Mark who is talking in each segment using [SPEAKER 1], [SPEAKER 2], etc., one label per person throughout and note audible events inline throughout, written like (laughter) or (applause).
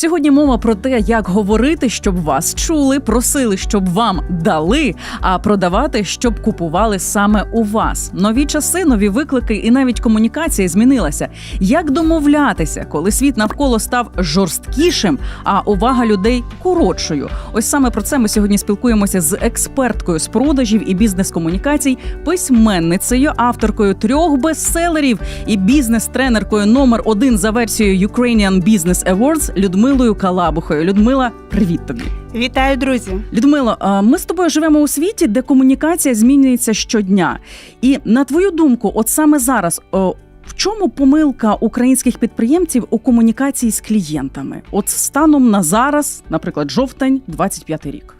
[SPEAKER 1] Сьогодні мова про те, як говорити, щоб вас чули, просили, щоб вам дали, а продавати, щоб купували саме у вас. Нові часи, нові виклики, і навіть комунікація змінилася. Як домовлятися, коли світ навколо став жорсткішим, а увага людей коротшою? Ось саме про це ми сьогодні спілкуємося з експерткою з продажів і бізнес-комунікацій, письменницею, авторкою трьох бестселерів і бізнес-тренеркою номер один за версією Ukrainian Business Awards Людмилою Калабухою. Людмила, привіт тобі.
[SPEAKER 2] Вітаю, друзі.
[SPEAKER 1] Людмило, ми з тобою живемо у світі, де комунікація змінюється щодня. І на твою думку, от саме зараз. В чому помилка українських підприємців у комунікації з клієнтами? От станом на зараз, наприклад, жовтень, 25 рік.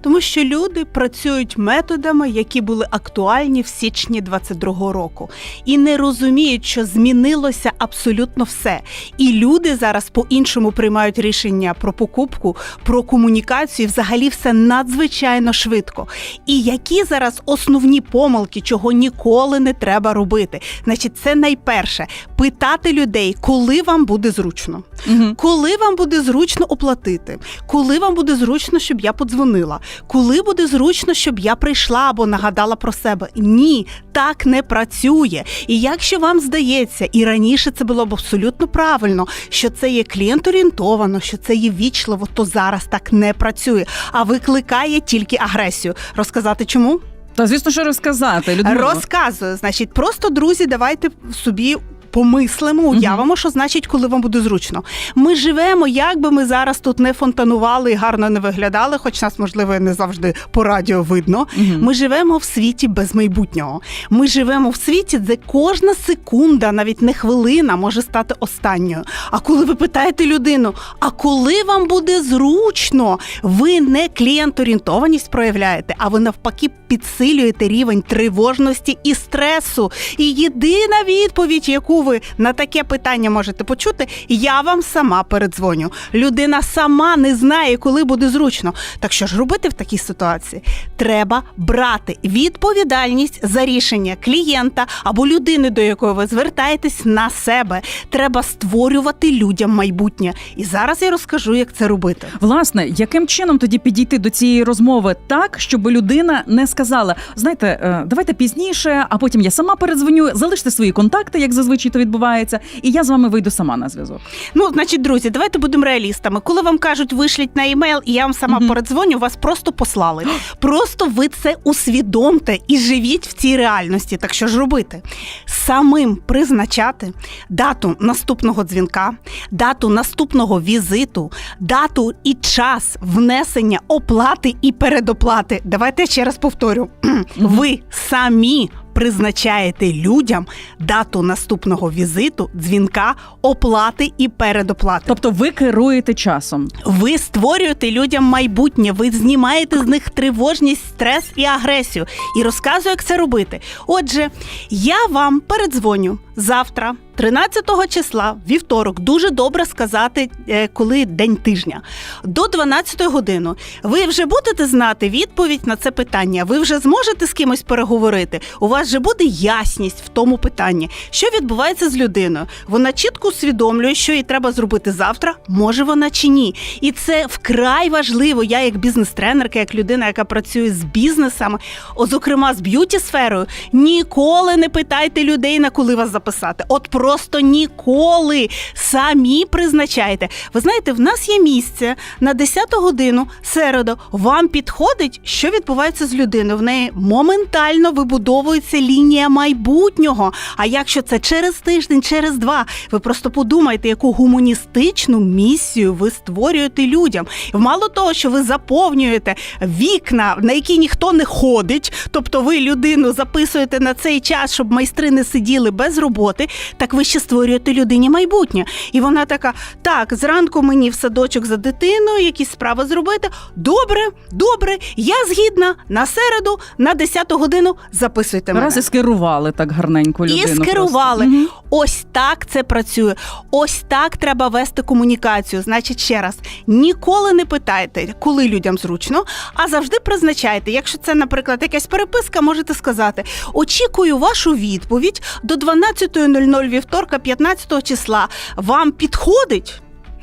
[SPEAKER 2] Тому що люди працюють методами, які були актуальні в січні 22-го року, і не розуміють, що змінилося абсолютно все. І люди зараз по-іншому приймають рішення про покупку, про комунікацію, і взагалі все надзвичайно швидко. І які зараз основні помилки, чого ніколи не треба робити? Значить, це найперше питати людей, коли вам буде зручно.
[SPEAKER 1] Угу.
[SPEAKER 2] Коли вам буде зручно оплатити, коли вам буде зручно, щоб я подзвонила, коли буде зручно, щоб я прийшла або нагадала про себе. Ні, так не працює. І якщо вам здається, і раніше це було б абсолютно правильно, що це є клієнт-орієнтовано, що це є вічливо, то зараз так не працює, а викликає тільки агресію. Розказати чому?
[SPEAKER 1] Та звісно, що розказати. Людмило.
[SPEAKER 2] Розказую. Значить, просто друзі, давайте собі. Помислимо, уявимо, що значить, коли вам буде зручно. Ми живемо, як би ми зараз тут не фонтанували і гарно не виглядали, хоч нас, можливо, не завжди по радіо видно. Ми живемо в світі без майбутнього. Ми живемо в світі, де кожна секунда, навіть не хвилина, може стати останньою. А коли ви питаєте людину, а коли вам буде зручно, ви не клієнт-орієнтованість проявляєте, а ви навпаки підсилюєте рівень тривожності і стресу. І єдина відповідь, яку ви на таке питання можете почути, я вам сама передзвоню. Людина сама не знає, коли буде зручно. Так що ж робити в такій ситуації? Треба брати відповідальність за рішення клієнта або людини, до якої ви звертаєтесь на себе. Треба створювати людям майбутнє. І зараз я розкажу, як це робити.
[SPEAKER 1] Власне, яким чином тоді підійти до цієї розмови так, щоб людина не сказала: знаєте, е, давайте пізніше, а потім я сама передзвоню, залиште свої контакти, як зазвичай то відбувається, і я з вами вийду сама на зв'язок.
[SPEAKER 2] Ну, значить, друзі, давайте будемо реалістами. Коли вам кажуть, вишліть на емейл, і я вам сама
[SPEAKER 1] Мгм.
[SPEAKER 2] передзвоню, вас просто послали. Просто ви це усвідомте і живіть в цій реальності. Так що ж робити? Самим призначати дату наступного дзвінка, дату наступного візиту, дату і час внесення оплати і передоплати. Давайте я ще раз повторю. (clears throat) Ви самі призначаєте людям дату наступного візиту, дзвінка, оплати і передоплати.
[SPEAKER 1] Тобто ви керуєте часом.
[SPEAKER 2] Ви створюєте людям майбутнє, ви знімаєте з них тривожність, стрес і агресію. І розказую, як це робити. Отже, я вам передзвоню завтра, 13 числа, вівторок, дуже добре сказати, е, коли день тижня. До 12 години ви вже будете знати відповідь на це питання. Ви вже зможете з кимось переговорити. У вас вже буде ясність в тому питанні, що відбувається з людиною. Вона чітко усвідомлює, що їй треба зробити завтра, може вона чи ні. І це вкрай важливо. Я, як бізнес-тренерка, як людина, яка працює з бізнесами, зокрема з б'юті сферою, ніколи не питайте людей, на коли вас записати. От просто ніколи самі призначайте. Ви знаєте, в нас є місце на 10 годину середу. Вам підходить, що відбувається з людиною. В неї моментально вибудовується лінія майбутнього. А якщо це через тиждень, через два, ви просто подумайте, яку гуманістичну місію ви створюєте людям. Мало того, що ви заповнюєте вікна, на які ніхто не ходить, тобто ви людину записуєте на цей час, щоб майстри не сиділи без роботи, так ви ще створюєте людині майбутнє. І вона така: так, зранку мені в садочок за дитиною, якісь справи зробити. Добре, добре, я згідна на середу, на 10 годину записуйте мене.
[SPEAKER 1] Раз і скерували так гарненько людину.
[SPEAKER 2] І скерували.
[SPEAKER 1] Мгм.
[SPEAKER 2] Ось так це працює. Ось так треба вести комунікацію. Значить, ще раз, ніколи не питайте, коли людям зручно, а завжди призначайте. Якщо це, наприклад, якась переписка, можете сказати: очікую вашу відповідь до 12.00 вівторка, 15 числа. Вам підходить?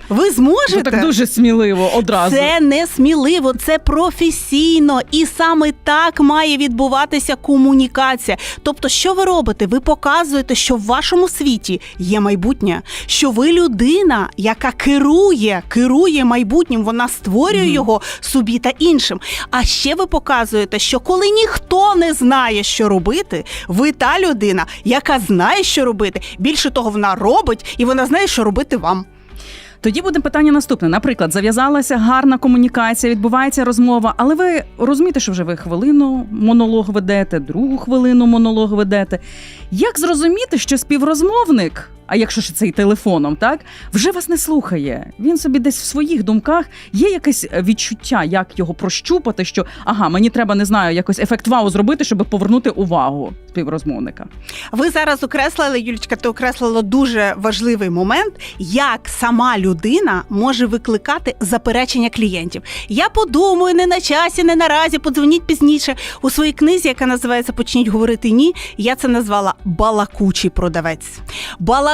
[SPEAKER 2] Ви зможете?
[SPEAKER 1] Ну, так дуже сміливо одразу.
[SPEAKER 2] Це не сміливо, це професійно, і саме так має відбуватися комунікація. Тобто, що ви робите? Ви показуєте, що в вашому світі є майбутнє, що ви людина, яка керує, керує майбутнім, вона створює
[SPEAKER 1] Мгм.
[SPEAKER 2] його собі та іншим. А ще ви показуєте, що коли ніхто не знає, що робити, ви та людина, яка знає, що робити. Більше того, вона робить, і вона знає, що робити вам.
[SPEAKER 1] Тоді буде питання наступне. Наприклад, зав'язалася гарна комунікація, відбувається розмова, але ви розумієте, що вже ви хвилину монолог ведете, другу хвилину монолог ведете. Як зрозуміти, що співрозмовник, а якщо ж це і телефоном, так вже вас не слухає? Він собі десь в своїх думках є якесь відчуття, як його прощупати, що ага, мені треба не знаю, якось ефект вау зробити, щоб повернути увагу співрозмовника.
[SPEAKER 2] Ви зараз окреслили, Юлічка, ти окреслила дуже важливий момент, як сама людина може викликати заперечення клієнтів. Я подумаю, не на часі, не наразі, подзвоніть пізніше. У своїй книзі, яка називається Почніть говорити ні. Я це назвала балакучий продавець.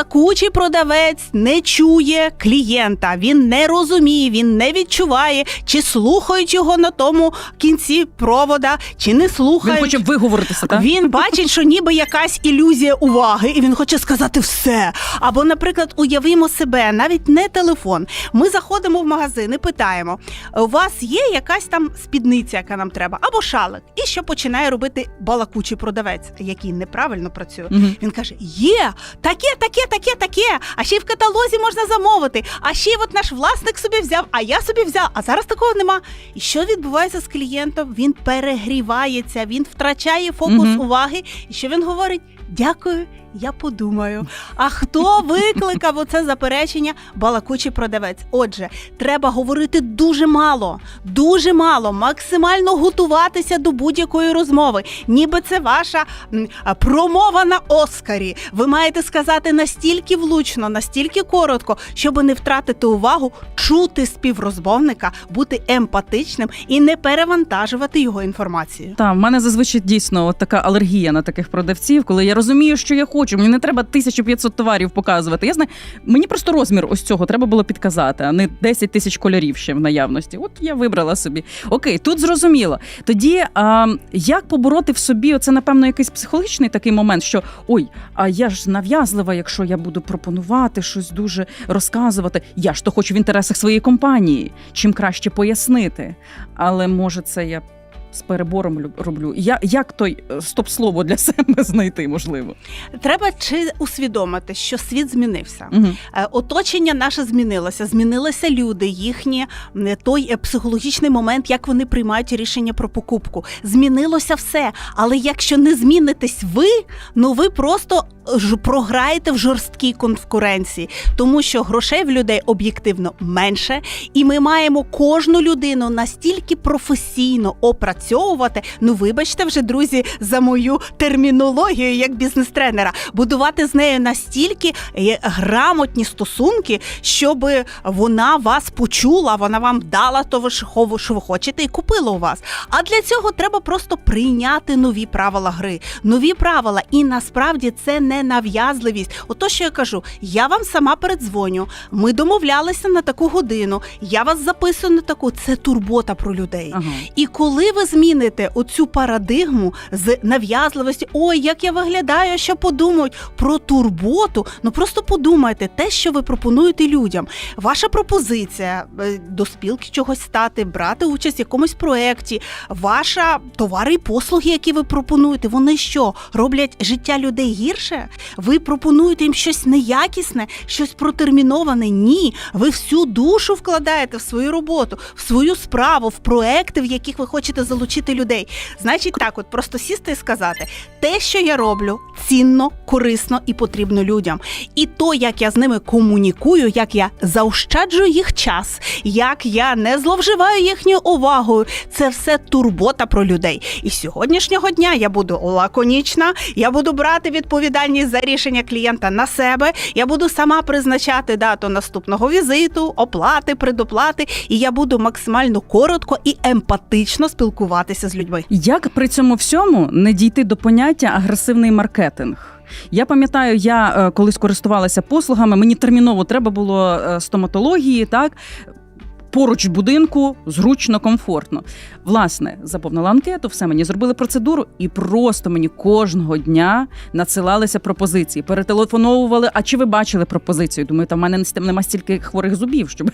[SPEAKER 2] Балакучий продавець не чує клієнта, він не розуміє, він не відчуває, чи слухають його на тому кінці провода, чи не
[SPEAKER 1] Він
[SPEAKER 2] слухають.
[SPEAKER 1] хоче виговоритися, так?
[SPEAKER 2] Він бачить, що ніби якась ілюзія уваги, і він хоче сказати все. Або, наприклад, уявімо себе, навіть не телефон. Ми заходимо в магазин і питаємо: у вас є якась там спідниця, яка нам треба, або шалик. І що починає робити балакучий продавець, який неправильно працює.
[SPEAKER 1] Мгм.
[SPEAKER 2] Він каже: є таке, таке, таке, таке. А ще й в каталозі можна замовити. А ще й от наш власник собі взяв, а я собі взяв. А зараз такого нема. І що відбувається з клієнтом? Він перегрівається, він втрачає фокус
[SPEAKER 1] угу.
[SPEAKER 2] уваги. І що він говорить? Дякую. Я подумаю. А хто викликав оце заперечення? Балакучий продавець. Отже, треба говорити дуже мало, дуже мало, максимально готуватися до будь-якої розмови. Ніби це ваша промова на Оскарі. Ви маєте сказати настільки влучно, настільки коротко, щоб не втратити увагу, чути співрозмовника, бути емпатичним і не перевантажувати його інформацією.
[SPEAKER 1] Та в мене зазвичай дійсно от така алергія на таких продавців, коли я розумію, що я хочу. Мені не треба 1500 товарів показувати. Я знаю, мені просто розмір ось цього треба було підказати, а не 10 тисяч кольорів ще в наявності. От я вибрала собі. Окей, тут зрозуміло. Тоді а, як побороти в собі оце, напевно, якийсь психологічний такий момент, що ой, а я ж нав'язлива, якщо я буду пропонувати щось дуже розказувати. Я ж то хочу в інтересах своєї компанії, чим краще пояснити. Але може це я з перебором роблю. Я, як той е, стоп-слово для (laughs) себе знайти, можливо?
[SPEAKER 2] Треба чи усвідомити, що світ змінився.
[SPEAKER 1] Угу.
[SPEAKER 2] Оточення наше змінилося, змінилися люди, їхні той е, психологічний момент, як вони приймають рішення про покупку. Змінилося все. Але якщо не змінитесь ви, ну ви просто програєте в жорсткій конкуренції, тому що грошей в людей об'єктивно менше, і ми маємо кожну людину настільки професійно опрацьовувати. Ну, вибачте вже, друзі, за мою термінологію як бізнес-тренера, будувати з нею настільки е, грамотні стосунки, щоб вона вас почула, вона вам дала то, що що ви хочете, і купила у вас. А для цього треба просто прийняти нові правила гри, нові правила. І насправді це не нав'язливість. Ото що я кажу, я вам сама передзвоню. Ми домовлялися на таку годину. Я вас записую на таку. Це турбота про людей.
[SPEAKER 1] Ага.
[SPEAKER 2] І коли ви зміните оцю парадигму з нав'язливості, ой, як я виглядаю, що подумають про турботу, ну просто подумайте те, що ви пропонуєте людям. Ваша пропозиція е, до спілки чогось стати, брати участь в якомусь проєкті, ваша товари і послуги, які ви пропонуєте, вони що роблять життя людей гірше? Ви пропонуєте їм щось неякісне, щось протерміноване? Ні, ви всю душу вкладаєте в свою роботу, в свою справу, в проекти, в яких ви хочете залучити людей. Значить, так, от просто сісти і сказати, те, що я роблю, цінно, корисно і потрібно людям. І то, як я з ними комунікую, як я заощаджую їх час, як я не зловживаю їхньою увагою, це все турбота про людей. І з сьогоднішнього дня я буду лаконічна, я буду брати відповідальність за рішення клієнта на себе. Я буду сама призначати дату наступного візиту, оплати, предоплати, і я буду максимально коротко і емпатично спілкуватися з людьми.
[SPEAKER 1] Як при цьому всьому не дійти до поняття агресивний маркетинг? Я пам'ятаю, я е, колись користувалася послугами, мені терміново треба було е, стоматології, так. Поруч будинку зручно, комфортно. Власне, заповнила анкету, все мені зробили процедуру, і просто мені кожного дня надсилалися пропозиції, перетелефоновували. А чи ви бачили пропозицію? Думаю, та в мене нема стільки хворих зубів, щоб,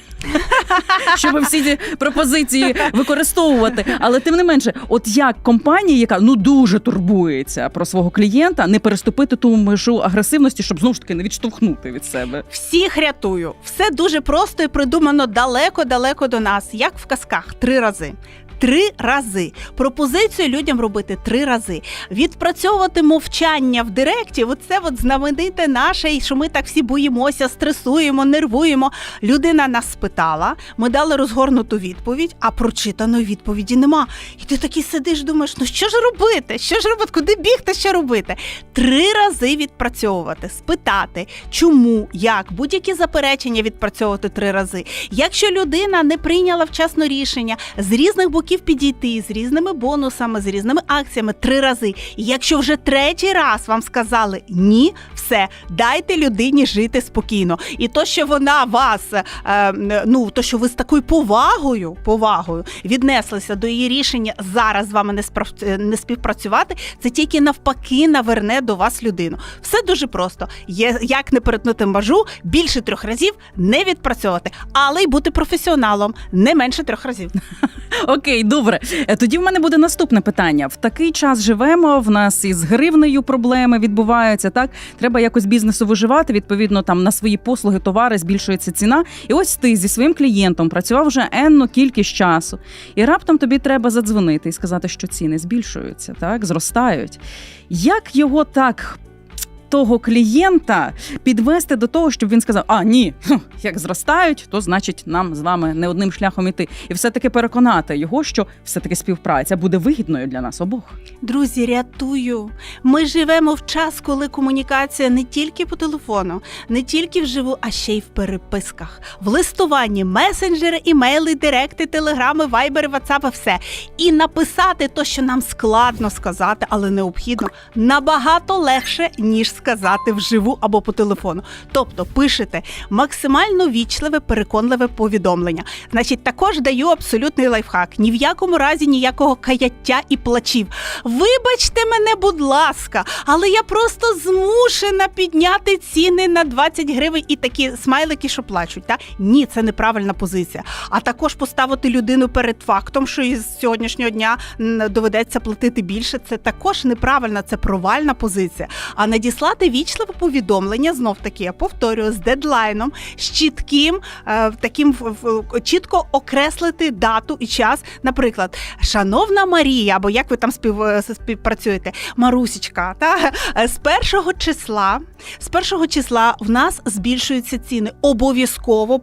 [SPEAKER 1] щоб всі ці пропозиції використовувати. Але тим не менше, от як компанія, яка ну дуже турбується про свого клієнта, не переступити ту межу агресивності, щоб знову ж таки не відштовхнути від себе.
[SPEAKER 2] Всіх рятую. Все дуже просто і придумано далеко-далеко до нас, як в казках, три рази. Три рази пропозицію людям робити три рази. Відпрацьовувати мовчання в директі. Оце от знамените наше, що ми так всі боїмося, стресуємо, нервуємо. Людина нас спитала, ми дали розгорнуту відповідь, а прочитаної відповіді нема. І ти такий сидиш, думаєш, ну що ж робити? Що ж робити? Куди бігти? Що робити? Три рази відпрацьовувати, спитати, чому, як, будь-які заперечення відпрацьовувати три рази. Якщо людина не прийняла вчасно рішення, з різних боків підійти, з різними бонусами, з різними акціями три рази. І якщо вже третій раз вам сказали ні, все, дайте людині жити спокійно. І то, що вона вас, е, ну то, що ви з такою повагою, повагою віднеслися до її рішення зараз з вами не справ- е, не співпрацювати, це тільки навпаки наверне до вас людину. Все дуже просто. Є як не перетнути межу, більше трьох разів не відпрацьовувати, але й бути професіоналом не менше трьох разів. (laughs)
[SPEAKER 1] Окей, добре. Е, Тоді в мене буде наступне питання. В такий час живемо. В нас із гривнею проблеми відбуваються. Так треба якось бізнесу виживати. Відповідно, там на свої послуги, товари збільшується ціна. І ось ти зі своїм клієнтом працював вже енну кількість часу, і раптом тобі треба задзвонити і сказати, що ціни збільшуються, так зростають. Як його так? Того клієнта підвести до того, щоб він сказав: А ні, як зростають, то значить нам з вами не одним шляхом іти, і все-таки переконати його, що все-таки співпраця буде вигідною для нас обох.
[SPEAKER 2] Друзі, рятую. Ми живемо в час, коли комунікація не тільки по телефону, не тільки вживу, а ще й в переписках, в листуванні, месенджери, імейли, директи, телеграми, вайбери, ватсапи, все. І написати то, що нам складно сказати, але необхідно, набагато легше, ніж сказати вживу або по телефону. Тобто пишете максимально вічливе, переконливе повідомлення. Значить, також даю абсолютний лайфхак. Ні в якому разі ніякого каяття і плачів. Вибачте мене, будь ласка, але я просто змушена підняти ціни на 20 гривень і такі смайлики, що плачуть. Та ні, це неправильна позиція. А також поставити людину перед фактом, що із сьогоднішнього дня доведеться платити більше. Це також неправильна, це провальна позиція. А надіслати вічливе повідомлення знов таки, я повторюю, з дедлайном, з чітким е, таким чітко окреслити дату і час. Наприклад, шановна Марія, або як ви там спів, е, співпрацюєте, Марусічка, та е, з першого числа, з першого числа в нас збільшуються ціни. Обов'язково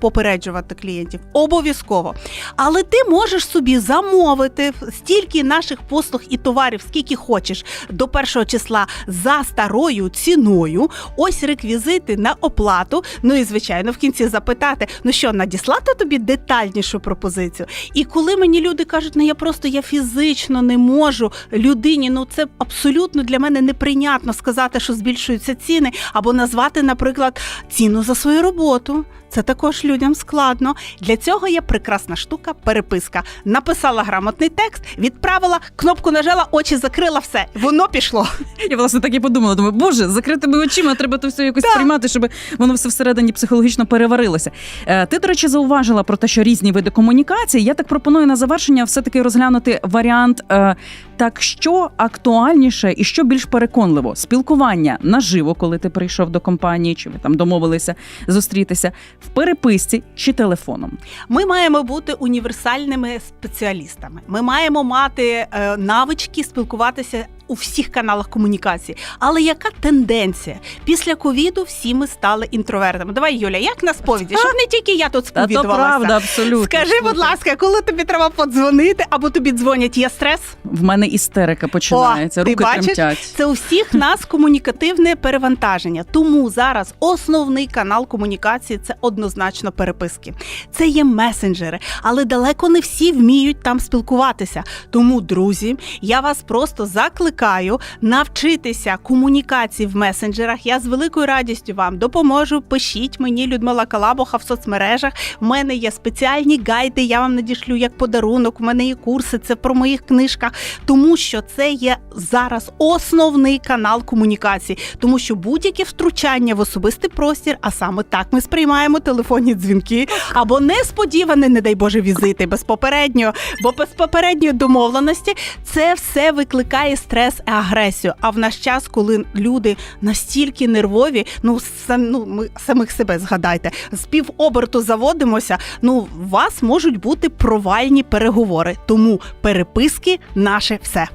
[SPEAKER 2] попереджувати клієнтів. Обов'язково. Але ти можеш собі замовити стільки наших послуг і товарів, скільки хочеш, до першого числа за старою ціною. Ось реквізити на оплату. Ну і звичайно, в кінці запитати: ну що, надіслати тобі детальнішу пропозицію? І коли мені люди кажуть, ну я просто я фізично не можу людині, ну це абсолютно для мене неприйнятно сказати, що збільшуються ціни, або назвати, наприклад, ціну за свою роботу. Це також людям складно. Для цього є прекрасна штука, переписка. Написала грамотний текст, відправила, кнопку нажала, очі закрила, все, воно пішло.
[SPEAKER 1] Я власне так і подумала. Думаю, боже, закритими очима треба то все якось
[SPEAKER 2] Так.
[SPEAKER 1] приймати, щоб воно все всередині психологічно переварилося. Е, Ти, до речі, зауважила про те, що різні види комунікації. Я так пропоную на завершення все-таки розглянути варіант. е, Так, що актуальніше і що більш переконливо? Спілкування наживо, коли ти прийшов до компанії, чи ви там домовилися зустрітися в переписці чи телефоном.
[SPEAKER 2] Ми маємо бути універсальними спеціалістами. Ми маємо мати е, навички спілкуватися у всіх каналах комунікації. Але яка тенденція? Після ковіду всі ми стали інтровертами. Давай, Юля, як на сповіді, щоб не тільки я тут
[SPEAKER 1] Та то
[SPEAKER 2] сповідувалася.
[SPEAKER 1] правда, абсолютно.
[SPEAKER 2] Скажи, будь ласка, коли тобі треба подзвонити або тобі дзвонять, є стрес?
[SPEAKER 1] В мене істерика починається,
[SPEAKER 2] О, ти
[SPEAKER 1] руки
[SPEAKER 2] бачиш?
[SPEAKER 1] тремтять.
[SPEAKER 2] Це у всіх нас комунікативне перевантаження. Тому зараз основний канал комунікації це однозначно переписки. Це є месенджери, але далеко не всі вміють там спілкуватися. Тому, друзі, я вас просто закликаю. Закликаю навчитися комунікації в месенджерах. Я з великою радістю вам допоможу. Пишіть мені Людмила Калабоха в соцмережах. В мене є спеціальні гайди. Я вам надішлю як подарунок. У мене є курси. Це про моїх книжках, тому що це є зараз основний канал комунікації, тому що будь-яке втручання в особистий простір, а саме так ми сприймаємо телефонні дзвінки або несподівані, не дай Боже, візити без попереднього, бо без попередньої домовленості це все викликає стрес і агресію. А в наш час, коли люди настільки нервові, ну сам ну ми самих себе згадайте, з півоберту заводимося. Ну, у вас можуть бути провальні переговори, тому переписки наше все.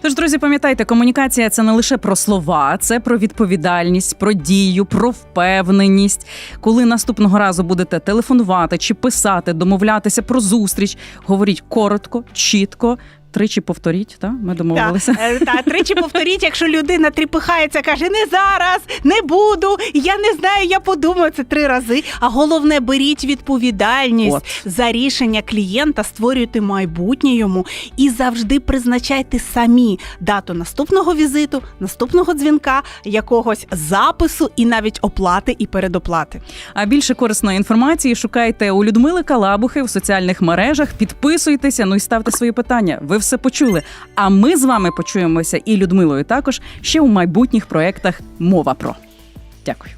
[SPEAKER 1] Тож, друзі, пам'ятайте, комунікація це не лише про слова, це про відповідальність, про дію, про впевненість. Коли наступного разу будете телефонувати чи писати, домовлятися про зустріч, говоріть коротко, чітко. Тричі повторіть, та ми домовилися.
[SPEAKER 2] Та, е, та тричі повторіть, якщо людина тріпихається, каже не зараз, не буду, я не знаю, я подумаю це три рази. А головне, беріть відповідальність
[SPEAKER 1] От.
[SPEAKER 2] за рішення клієнта, створюйте майбутнє йому і завжди призначайте самі дату наступного візиту, наступного дзвінка, якогось запису і навіть оплати і передоплати.
[SPEAKER 1] А більше корисної інформації шукайте у Людмили Калабухи в соціальних мережах. Підписуйтеся, ну і ставте свої питання. Все почули. А ми з вами почуємося і Людмилою також ще у майбутніх проєктах Мова про. Дякую.